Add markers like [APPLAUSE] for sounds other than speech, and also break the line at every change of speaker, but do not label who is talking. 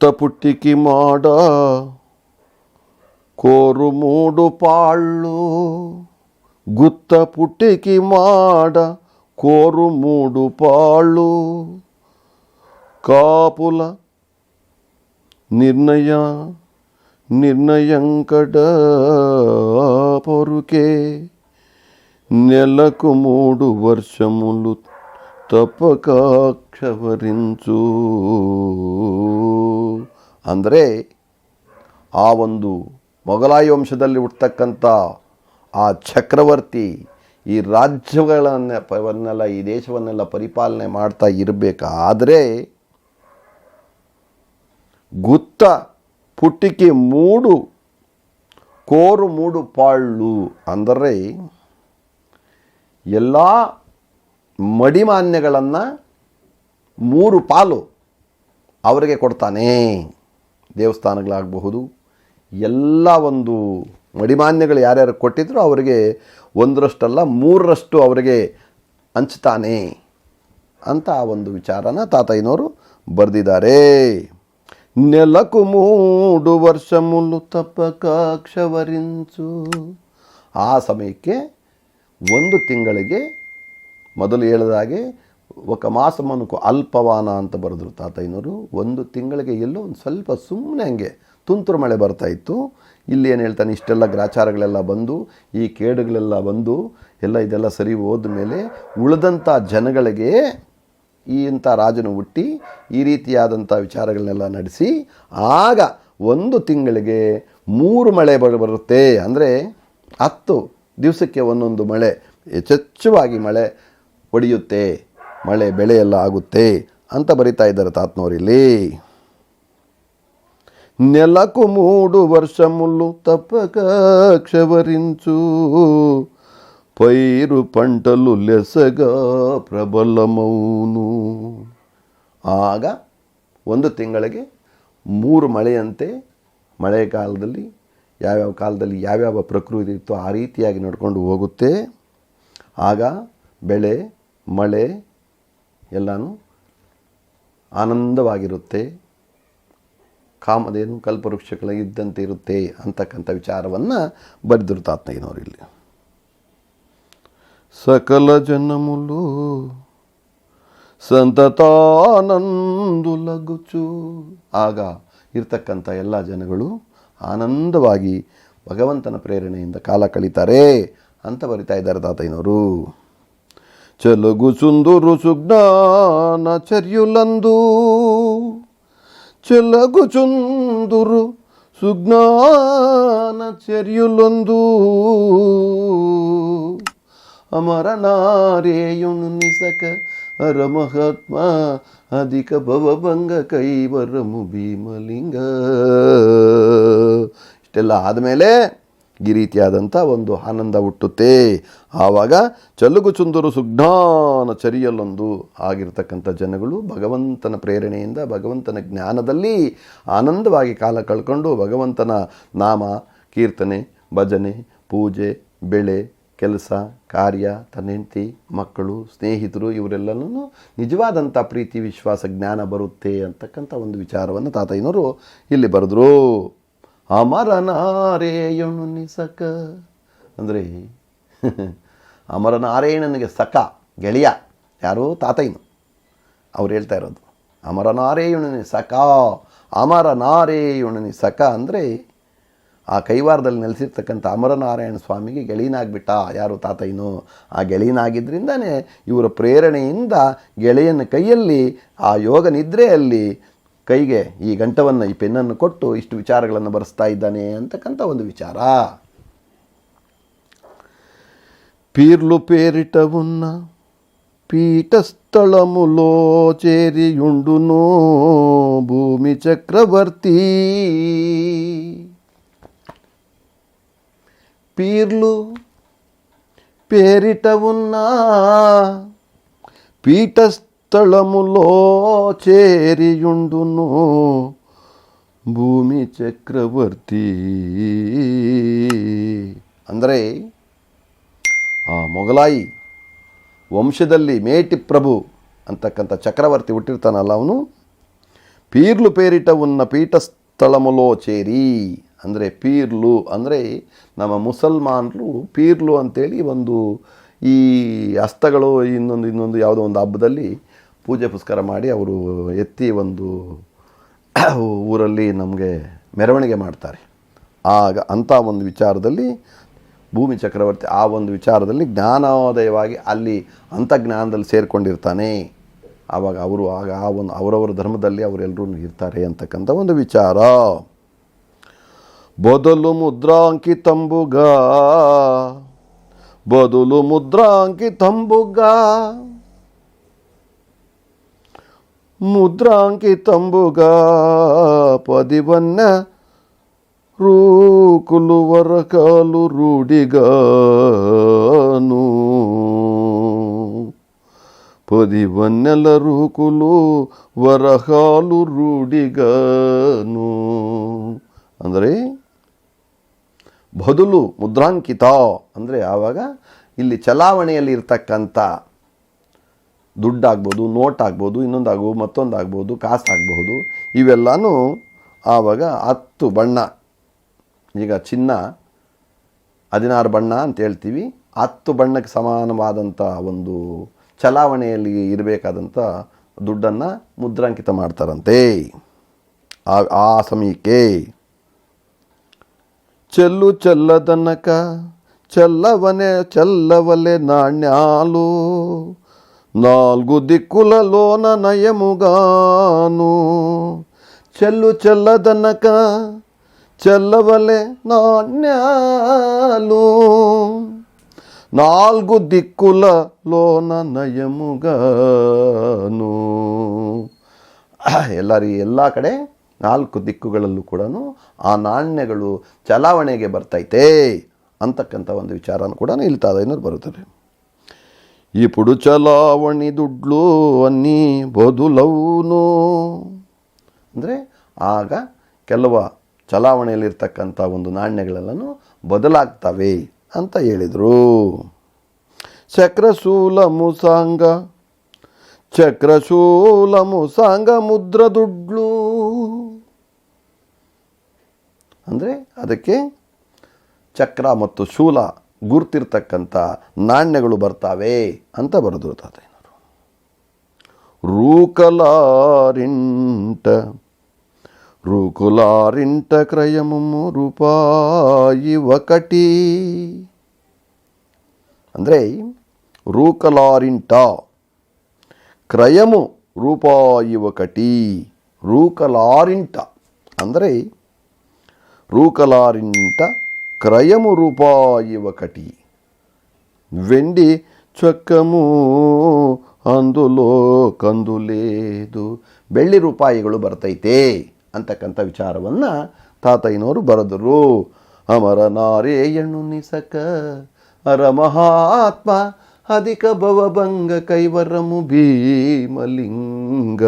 ఉత్త పుట్టికి మాడ కోరు మూడు పాళ్ళు. గుత్త పుట్టికి మాడ కోరు మూడు పాళ్ళు. కాపుల నిర్ణయ నిర్ణయంకడ పొరుకే నెలకు మూడు వర్షములు ತಪಕಾಕ್ಷವರಿಂಚು. ಅಂದರೆ ಆ ಒಂದು ಮೊಘಲಾಯಿ ವಂಶದಲ್ಲಿ ಹುಟ್ಟತಕ್ಕಂಥ ಆ ಚಕ್ರವರ್ತಿ ಈ ರಾಜ್ಯಗಳನ್ನೆಲ್ಲ ಈ ದೇಶವನ್ನೆಲ್ಲ ಪರಿಪಾಲನೆ ಮಾಡ್ತಾ ಇರಬೇಕಾದರೆ ಗುತ್ತ ಪುಟ್ಟಿಕೆ ಮೂಡು, ಕೋರು ಮೂಡು ಪಾಳು ಅಂದರೆ ಎಲ್ಲ ಮಡಿಮಾನ್ಯಗಳನ್ನು ಮೂರು ಪಾಲು ಅವರಿಗೆ ಕೊಡ್ತಾನೆ. ದೇವಸ್ಥಾನಗಳಾಗಬಹುದು, ಎಲ್ಲ ಒಂದು ಮಡಿಮಾನ್ಯಗಳು ಯಾರ್ಯಾರು ಕೊಟ್ಟಿದ್ರು ಅವರಿಗೆ ಒಂದರಷ್ಟಲ್ಲ, ಮೂರರಷ್ಟು ಅವರಿಗೆ ಹಂಚ್ತಾನೆ ಅಂತ ಆ ಒಂದು ವಿಚಾರನ ತಾತಯ್ಯನವರು ಬರೆದಿದ್ದಾರೆ. ನೆಲಕು ಮೂಡು ವರ್ಷ ಮುಲ್ಲು ತಪ್ಪ ಕಾಕ್ಷವರಿಂಚು ಆ ಸಮಯಕ್ಕೆ ಒಂದು ತಿಂಗಳಿಗೆ ಮೊದಲು ಹೇಳಿದ ಹೇಳಿದಾಗೆ ಮಾಸ ಮನುಕು ಅಲ್ಪವಾನ ಅಂತ ಬರೆದ್ರು ತಾತಯ್ಯನವರು. ಒಂದು ತಿಂಗಳಿಗೆ ಎಲ್ಲೋ ಒಂದು ಸ್ವಲ್ಪ ಸುಮ್ಮನೆ ಹಂಗೆ ತುಂತುರು ಮಳೆ ಬರ್ತಾ ಇತ್ತು. ಇಲ್ಲಿ ಏನು ಹೇಳ್ತಾನೆ, ಇಷ್ಟೆಲ್ಲ ಗ್ರಾಚಾರಗಳೆಲ್ಲ ಬಂದು, ಈ ಕೇಡುಗಳೆಲ್ಲ ಬಂದು, ಎಲ್ಲ ಇದೆಲ್ಲ ಸರಿ ಹೋದ ಮೇಲೆ ಉಳಿದಂಥ ಜನಗಳಿಗೆ ಈ ಇಂಥ ರಾಜನು ಹುಟ್ಟಿ, ಈ ರೀತಿಯಾದಂಥ ವಿಚಾರಗಳನ್ನೆಲ್ಲ ನಡೆಸಿ, ಆಗ ಒಂದು ತಿಂಗಳಿಗೆ ಮೂರು ಮಳೆ ಬರ ಬರುತ್ತೆ. ಅಂದರೆ ಹತ್ತು ದಿವಸಕ್ಕೆ ಒಂದೊಂದು ಮಳೆ, ಯಥೇಚ್ಛವಾಗಿ ಮಳೆ ಒಡೆಯುತ್ತೆ, ಮಳೆ ಬೆಳೆ ಎಲ್ಲ ಆಗುತ್ತೆ ಅಂತ ಬರಿತಾ ಇದ್ದಾರೆ ತಾತ್ನವರಿಲ್ಲಿ ನೆಲಕು ಮೂಡು ವರ್ಷ ಮುಳ್ಳು ತಪ್ಪಕ ಕ್ಷವರಿಂಚು, ಪೈರು ಪಂಟಲು ಲೆಸಗ ಪ್ರಬಲ ಪ್ರಬಲಮೌನು ಆಗ ಒಂದು ತಿಂಗಳಿಗೆ ಮೂರು ಮಳೆಯಂತೆ ಮಳೆಗಾಲದಲ್ಲಿ ಯಾವ್ಯಾವ ಕಾಲದಲ್ಲಿ ಯಾವ್ಯಾವ ಪ್ರಕೃತಿ ಇತ್ತು ಆ ರೀತಿಯಾಗಿ ನಡ್ಕೊಂಡು ಹೋಗುತ್ತೆ. ಆಗ ಬೆಳೆ ಮಳೆ ಎಲ್ಲನೂ ಆನಂದವಾಗಿರುತ್ತೆ. ಕಾಮಧೇನು ಕಲ್ಪವೃಕ್ಷಗಳ ಇದ್ದಂತೆ ಇರುತ್ತೆ ಅಂತಕ್ಕಂಥ ವಿಚಾರವನ್ನು ಬರೆದರು ತಾತ್ನಯ್ಯನವರು ಇಲ್ಲಿ. ಸಕಲ ಜನములు ಸಂತತಾನಂದುಲಗುಚು ಆಗ ಇರ್ತಕ್ಕಂಥ ಎಲ್ಲ ಜನಗಳು ಆನಂದವಾಗಿ ಭಗವಂತನ ಪ್ರೇರಣೆಯಿಂದ ಕಾಲ ಕಳೀತಾರೆ ಅಂತ ಬರಿತಾ ಇದ್ದಾರೆ ತಾತಯ್ಯನವರು. ಚಲಗು ಸುಂದುರು ಸುಜ್ಞಾನ ಚರ್ಯುಲಂದು చెలగు చుందురు సుజ్ఞాన చర్యులొందు అమర నారేయును నిసక అర మహాత్మ అధిక ಭವಭಂಗ ಕೈವರಮು ಭೀಮಲಿಂಗ ಇಷ್ಟೆಲ್ಲ ಆದಮೇಲೆ ಈ ರೀತಿಯಾದಂಥ ಒಂದು ಆನಂದ ಹುಟ್ಟುತ್ತೆ. ಆವಾಗ ಚಲುಗು ಚುಂದರು ಸುಜ್ಞಾನ ಚರಿಯಲ್ಲೊಂದು ಆಗಿರ್ತಕ್ಕಂಥ ಜನಗಳು ಭಗವಂತನ ಪ್ರೇರಣೆಯಿಂದ, ಭಗವಂತನ ಜ್ಞಾನದಲ್ಲಿ ಆನಂದವಾಗಿ ಕಾಲ ಕಳ್ಕೊಂಡು ಭಗವಂತನ ನಾಮ, ಕೀರ್ತನೆ, ಭಜನೆ, ಪೂಜೆ, ಬೆಳೆ, ಕೆಲಸ, ಕಾರ್ಯ ತನ್ನ ಹೆಂಡತಿ ಮಕ್ಕಳು, ಸ್ನೇಹಿತರು ಇವರೆಲ್ಲನೂ ನಿಜವಾದಂಥ ಪ್ರೀತಿ, ವಿಶ್ವಾಸ, ಜ್ಞಾನ ಬರುತ್ತೆ ಅಂತಕ್ಕಂಥ ಒಂದು ವಿಚಾರವನ್ನು ತಾತಯ್ಯನವರು ಇಲ್ಲಿ ಬರೆದ್ರು. ಅಮರನಾರೇಯಣು ನಿಸಕ. ಅಂದರೆ [LAUGHS] ಅಮರನಾರಾಯಣನಿಗೆ ಸಖ ಗೆಳೆಯ, ಯಾರೋ ತಾತಯ್ಯನು. ಅವ್ರು ಹೇಳ್ತಾ ಇರೋದು ಅಮರನಾರೇಯುಣನಿ ಸಖ ಅಮರನಾರೇಯುಣನಿ ಸಖ ಅಂದರೆ, ಆ ಕೈವಾರದಲ್ಲಿ ನೆಲೆಸಿರ್ತಕ್ಕಂಥ ಅಮರನಾರಾಯಣ ಸ್ವಾಮಿಗೆ ಗೆಳೆಯನಾಗ್ಬಿಟ್ಟ ಯಾರು ತಾತಯ್ಯನು. ಆ ಗೆಳೆಯನಾಗಿದ್ದರಿಂದನೇ ಇವರ ಪ್ರೇರಣೆಯಿಂದ ಗೆಳೆಯನ ಕೈಯಲ್ಲಿ, ಆ ಯೋಗ ನಿದ್ರೆಯಲ್ಲಿ ಕೈಗೆ ಈ ಗಂಟವನ್ನು ಈ ಪೆನ್ನನ್ನು ಕೊಟ್ಟು ಇಷ್ಟು ವಿಚಾರಗಳನ್ನು ಬರೆಸ್ತಾ ಇದ್ದಾನೆ ಅಂತಕ್ಕಂಥ ಒಂದು ವಿಚಾರ పీర్లు పేరిట ఉన్న పీఠస్థలములో చేరియుండును భూమి చక్రవర్తి పీర్లు పేరిట ఉన్న ತಳಮುಲೋ చేరియుండును ಭೂಮಿ ಚಕ್ರವರ್ತಿ. ಅಂದರೆ ಆ ಮೊಘಲಾಯಿ ವಂಶದಲ್ಲಿ ಮೇಟಿ ಪ್ರಭು ಅಂತಕ್ಕಂಥ ಚಕ್ರವರ್ತಿ ಹುಟ್ಟಿರ್ತಾನಲ್ಲ ಅವನು. ಪೀರ್ಲು ಪೇರಿಟ ಉನ್ನ ಪೀಠ ಸ್ಥಳಮುಲೋ ಚೇರಿ ಅಂದರೆ ಪೀರ್ಲು ಅಂದರೆ ನಮ್ಮ ಮುಸಲ್ಮಾನರು ಪೀರ್ಲು ಅಂಥೇಳಿ ಒಂದು ಈ ಅಸ್ತಗಳು ಇನ್ನೊಂದು ಇನ್ನೊಂದು ಯಾವುದೋ ಒಂದು ಹಬ್ಬದಲ್ಲಿ ಪೂಜೆ ಪುಸ್ಕಾರ ಮಾಡಿ ಅವರು ಎತ್ತಿ ಒಂದು [COUGHS] ಊರಲ್ಲಿ ನಮಗೆ ಮೆರವಣಿಗೆ ಮಾಡ್ತಾರೆ. ಆಗ ಅಂಥ ಒಂದು ವಿಚಾರದಲ್ಲಿ ಭೂಮಿ ಚಕ್ರವರ್ತಿ ಆ ಒಂದು ವಿಚಾರದಲ್ಲಿ ಜ್ಞಾನೋದಯವಾಗಿ ಅಲ್ಲಿ ಅಂತರ್ಜ್ಞಾನದಲ್ಲಿ ಸೇರಿಕೊಂಡಿರ್ತಾನೆ. ಆವಾಗ ಅವರು ಆಗ ಆ ಒಂದು ಅವರವರ ಧರ್ಮದಲ್ಲಿ ಅವರೆಲ್ಲರೂ ಇರ್ತಾರೆ ಅಂತಕ್ಕಂಥ ಒಂದು ವಿಚಾರ. ಬದಲು ಮುದ್ರಾಂಕಿತಂಬುಗ ಬದಲು ಮುದ್ರಾಂಕಿತಂಬುಗ ಮುದ್ರಾಂಕಿತಂಬುಗ ಪದಿವನ್ನ ರೂಕುಲುವರ ಕಾಲು ರೂಢಿಗಾನು ಪದಿವನ್ನೆಲ್ಲ ರೂಕುಲು ವರಹಾಲು ರೂಢಿಗನು ಅಂದರೆ ಬದಲು ಮುದ್ರಾಂಕಿತ ಅಂದರೆ ಆವಾಗ ಇಲ್ಲಿ ಚಲಾವಣೆಯಲ್ಲಿ ಇರ್ತಕ್ಕಂಥ ದುಡ್ಡಾಗ್ಬೋದು ನೋಟ್ ಆಗ್ಬೋದು ಇನ್ನೊಂದಾಗ್ಬೋದು ಮತ್ತೊಂದು ಆಗ್ಬೋದು ಕಾಸು ಆಗಬಹುದು ಇವೆಲ್ಲವೂ ಆವಾಗ ಹತ್ತು ಬಣ್ಣ, ಈಗ ಚಿನ್ನ, ಹದಿನಾರು ಬಣ್ಣ ಅಂತ ಹೇಳ್ತೀವಿ. ಹತ್ತು ಬಣ್ಣಕ್ಕೆ ಸಮಾನವಾದಂಥ ಒಂದು ಚಲಾವಣೆಯಲ್ಲಿ ಇರಬೇಕಾದಂಥ ದುಡ್ಡನ್ನು ಮುದ್ರಾಂಕಿತ ಮಾಡ್ತಾರಂತೆ. ಆ ಆ ಸಮಯಕ್ಕೆ ಚೆಲ್ಲು ಚೆಲ್ಲದನಕ, ಚೆಲ್ಲವನೆ, ಚೆಲ್ಲವಲೆ ನಾಣ್ಯಾಲು నాలుగు దిక్కులలోన నయముగాను చెల్లు చెల్లదనక చెల్లవలే నాణ్యాలు నాలుగు దిక్కులలోన నయముగాను ಎಲ್ಲರಿ ಎಲ್ಲ ಕಡೆ ನಾಲ್ಕು ದಿಕ್ಕುಗಳಲ್ಲೂ ಕೂಡ ಆ ನಾಣ್ಯಗಳು ಚಲಾವಣೆಗೆ ಬರ್ತೈತೆ ಅಂತಕ್ಕಂಥ ಒಂದು ವಿಚಾರನೂ ಕೂಡ ಇಲ್ಲಿ ತಾದೈನವ್ರು ಬರುತ್ತದೆ ఇప్పుడు ಚಲಾವಣಿ ದುಡ್ಲು ಅನ್ನಿ ಬದುಲೌನು ಅಂದರೆ ಆಗ ಕೆಲವ ಚಲಾವಣೆಯಲ್ಲಿರ್ತಕ್ಕಂಥ ಒಂದು ನಾಣ್ಯಗಳೆಲ್ಲನೂ ಬದಲಾಗ್ತವೆ ಅಂತ ಹೇಳಿದರು ಚಕ್ರಶೂಲ ಮುಸಾಂಗ ಚಕ್ರಶೂಲಮು ಸಾಂಗ ಮುದ್ರ ದುಡ್ಲು ಅಂದರೆ ಅದಕ್ಕೆ ಚಕ್ರ ಮತ್ತು ಶೂಲ ಗುರ್ತಿರ್ತಕ್ಕಂಥ ನಾಣ್ಯಗಳು ಬರ್ತಾವೆ ಅಂತ ಬರೆದ್ರು ತಾತಯ್ಯನವರು ರೂಕಲಾರಿಂಟ ರೂಕುಲಾರಿಂಟ ಕ್ರಯಮು ರೂಪಾಯಿ ఒకటి ಅಂದರೆ ರೂಕಲಾರಿಂಟ క్రయము రూపాయి ఒకటి రూకలారింట ಅಂದರೆ రూకలారింట క్రయము రూపాయి ఒకటి వెండి చొక్కము అందులో ಕಂದು లేదు ಬೆಳ್ಳಿ ರೂಪಾಯಿಗಳು ಬರ್ತೈತೆ ಅಂತಕ್ಕಂಥ ವಿಚಾರವನ್ನು ತಾತಯ್ಯನವರು ಬರೆದರು ಅಮರ ನಾರೇಯಣು ನಿಸಕ ಅರ ಮಹಾತ್ಮ ಅಧಿಕ ಭವಭಂಗ ಕೈವರಮು ಭೀಮಲಿಂಗ